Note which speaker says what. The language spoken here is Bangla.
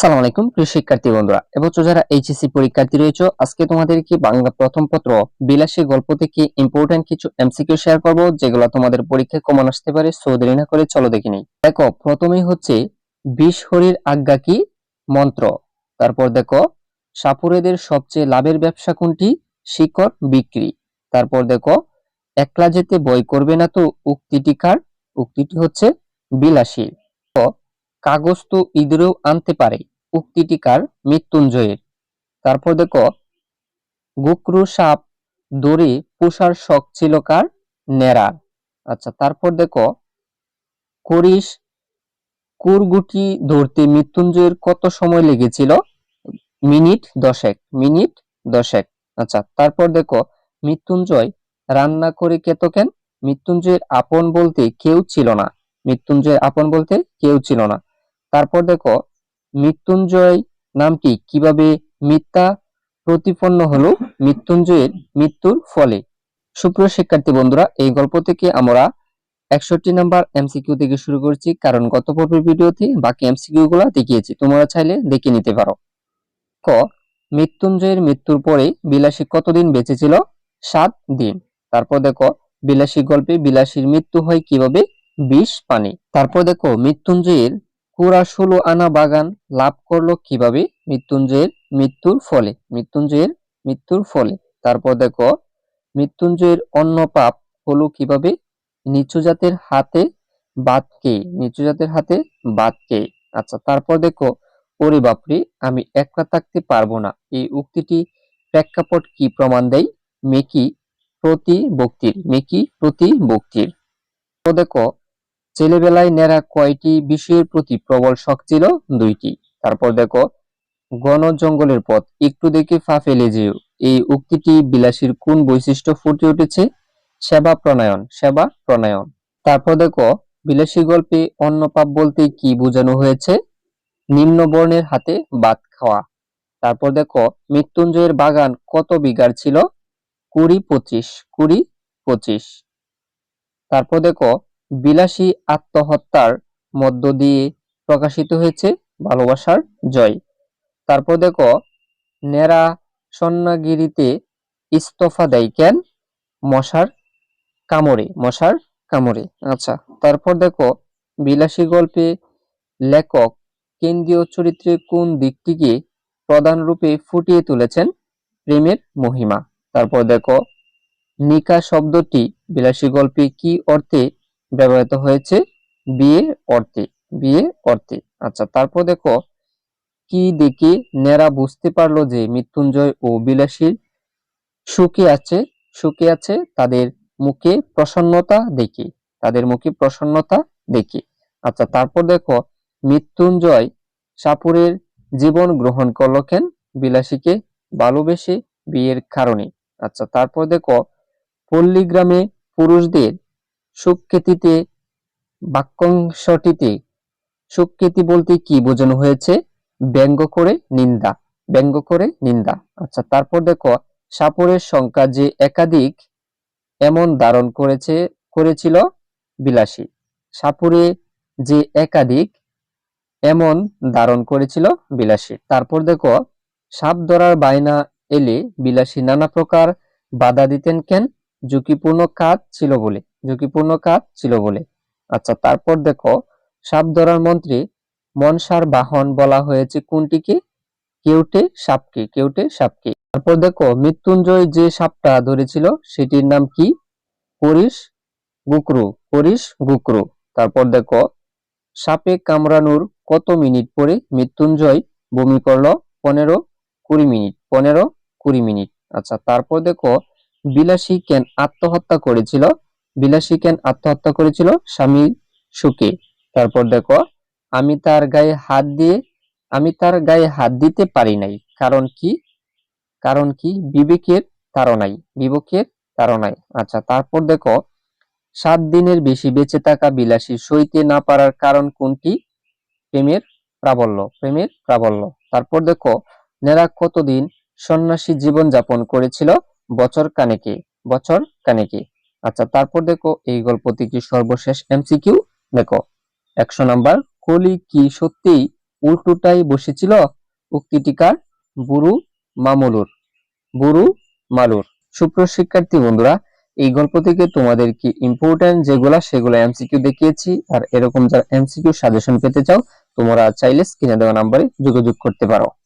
Speaker 1: আসসালামু আলাইকুম, প্রিয় শিক্ষার্থী বন্ধুরা। এবছর যারা এইচএসসি পরীক্ষার্থী রয়েছে, আজকে তোমাদেরকে বাংলা প্রথম পত্র, বিলাসী গল্প থেকে ইম্পর্টেন্ট কিছু এমসিকিউ শেয়ার করব, যেগুলো তোমাদের পরীক্ষায় কমন আসতে পারে সো দেরি না করে চলো দেখে নিই। দেখো, প্রথমেই হচ্ছে, বিষ হরির আজ্ঞা কি? মন্ত্র। তারপর দেখো, সাপুরেদের সবচেয়ে লাভের ব্যবসা কোনটি? শিকড় বিক্রি। তারপর দেখো, একলা যেতে বই করবে না তো উক্তিটি কার? উক্তিটি হচ্ছে বিলাসীর। কাগজ তো ইঁদুরেও আনতে পারে। উক্তিটি কার মৃত্যুঞ্জয়ের। তারপর দেখো, গুকরু সাপ দড়ি পুষার শখ ছিল কার? নেড়ার। আচ্ছা তারপর দেখো, করিস কুরগুটি ধরতে মৃত্যুঞ্জয়ের কত সময় লেগেছিল? মিনিট দশেক মিনিট দশেক। আচ্ছা তারপর দেখো, মৃত্যুঞ্জয় রান্না করে কেতকেন মৃত্যুঞ্জয়ের আপন বলতে কেউ ছিল না। মৃত্যুঞ্জয়ের আপন বলতে কেউ ছিল না। তারপর দেখো মৃত্যুঞ্জয় নামটি কীভাবে মিথ্যা প্রতিপন্ন হলো? মৃত্যুঞ্জয়ের মৃত্যুর ফলে। সুপ্রিয় শিক্ষার্থী বন্ধুরা, এই গল্প থেকে আমরা একষট্টি নাম্বার এমসিকিউ থেকে শুরু করছি। কারণ গত পর্বের ভিডিওতে বাকি এমসিকিউ গুলা দেখিয়েছি। তোমরা চাইলে দেখে নিতে পারো। ক, মৃত্যুঞ্জয়ের মৃত্যুর পরে বিলাসী কতদিন বেঁচে ছিল? সাত দিন। তারপর দেখো, বিলাসী গল্পে বিলাসীর মৃত্যু হয় কীভাবে? বিষ পানি। তারপর দেখো, মৃত্যুঞ্জয়ের পুরা ষোলো আনা বাগান লাভ করল কীভাবে? মৃত্যুঞ্জয়ের মৃত্যুর ফলে, মৃত্যুঞ্জয়ের মৃত্যুর ফলে। তারপর দেখো, মৃত্যুঞ্জয়ের অন্য পাপ হলো কীভাবে? নিচু জাতের হাতে বাদকে নিচু জাতের হাতে বাদকে আচ্ছা তারপর দেখো, ওরে বাপরে, আমি একলা থাকতে পারব না। এই উক্তিটি প্রেক্ষাপট কি প্রমাণ দেয়? মেকি প্রতি বক্তির মেকি প্রতি বক্তির তো দেখো ছেলেবেলায় নেরা কয়টি বিষয়ের প্রতি প্রবল শখ ছিল? দুইটি। তারপর দেখো গণ জঙ্গলের পথ। একটু দেখে ফা ফেলে যেও। এই উক্তিটি বিলাসীর কোন বৈশিষ্ট্য ফুটে উঠেছে? সেবা প্রণয়ন সেবা প্রণয়ন। তারপর দেখো, বিলাসী গল্পে অন্য পাপ বলতে কি বোঝানো হয়েছে? নিম্ন বর্ণের হাতে বাদ খাওয়া। তারপর দেখো, মৃত্যুঞ্জয়ের বাগান কত বিঘার ছিল? কুড়ি পঁচিশ কুড়ি পঁচিশ। তারপর দেখো বিলাসী আত্মহত্যার মধ্য দিয়ে প্রকাশিত হয়েছে ভালোবাসার জয়। তারপর দেখো, নেরা সন্নাগিরিতে ইস্তফা দেয় কেন? মশার কামড়ে মশার কামড়ে। আচ্ছা তারপর দেখো, বিলাসী গল্পে লেখক কেন্দ্রীয় চরিত্রে কোন দিকটিকে প্রধান রূপে ফুটিয়ে তুলেছেন? প্রেমের মহিমা। তারপর দেখো, নিকা শব্দটি বিলাসী গল্পে কি অর্থে ব্যবহৃত হয়েছে বিয়ে অর্থে বিয়ে অর্থে আচ্ছা তারপর দেখো, কি দেখে নেরা বুঝতে পারল যে মৃত্যুঞ্জয় ও বিলাসীর সুখে আছে সুখে আছে তাদের মুখে প্রসন্নতা দেখে, তাদের মুখে প্রসন্নতা দেখে। আচ্ছা তারপর দেখো, মৃত্যুঞ্জয় সাপুরের জীবন গ্রহণ করল কেন? বিলাসীকে ভালোবেসে বিয়ের কারণে। আচ্ছা তারপর দেখো, পল্লীগ্রামে পুরুষদের সুখ্যাতিতে বাক্যাংশটিতে সুখ্যাতি বলতে কি বোঝানো হয়েছে? ব্যঙ্গ করে নিন্দা, ব্যঙ্গ করে নিন্দা। আচ্ছা তারপর দেখো, সাপুরের সংখ্যা যে একাধিক, এমন ধারণ করেছে, করেছিল বিলাসী। সাপুরে যে একাধিক, এমন ধারণ করেছিল বিলাসী। তারপর দেখো, সাপ ধরার বায়না এলে বিলাসী নানা প্রকার বাধা দিতেন কেন? ঝুঁকিপূর্ণ কাজ ছিল বলে। ঝুঁকিপূর্ণ কাজ ছিল বলে। আচ্ছা তারপর দেখো, সাপ ধরার মন্ত্রী মনসার বাহন বলা হয়েছে কোনটিকে? কেউটে সাপকে কেউটে সাপকে। তারপর দেখো, মৃত্যুঞ্জয় যে সাপটা ধরেছিল, সেটির নাম কি? পরিশ গুকরু পরিশ গুকরু। তারপর দেখো, সাপে কামড়ানোর কত মিনিট পরে মৃত্যুঞ্জয় বমি করল? পনেরো কুড়ি মিনিট, পনেরো কুড়ি মিনিট। আচ্ছা তারপর দেখো, বিলাসী কেন আত্মহত্যা করেছিল? বিলাসী কেন আত্মহত্যা করেছিল? স্বামী সুখে। তারপর দেখো, আমি তার গায়ে হাত দিয়ে, আমি তার গায়ে হাত দিতে পারি নাই। কারণ কি? কারণ কি? বিবেকের তারনাই বিবেকের তারনাই আচ্ছা তারপর দেখো, সাত দিনের বেশি বেঁচে থাকা বিলাসী সইতে না পারার কারণ কোনটি? প্রেমের প্রাবল্য প্রেমের প্রাবল্য। তারপর দেখো, নেরা কতদিন সন্ন্যাসী জীবন যাপন করেছিল? বছর কানেকে বছর কানেকে আচ্ছা তারপর দেখো এই গল্প থেকে সর্বশেষ এমসিকিউ দেখো, একশো নাম্বার, কলি কি সত্যিই উল্টোটাই বসেছিল? উক্তিটিকার বুরু মামুলুর। বুরু মালুর। সুপ্র শিক্ষার্থী বন্ধুরা, এই গল্প থেকে তোমাদের কি ইম্পর্টেন্ট যেগুলা সেগুলো এমসিকিউ দেখিয়েছি, আর এরকম যারা এমসিকিউ সাজেশন পেতে চাও, তোমরা চাইলে স্ক্রিনে দেওয়া নাম্বারে যোগাযোগ করতে পারো।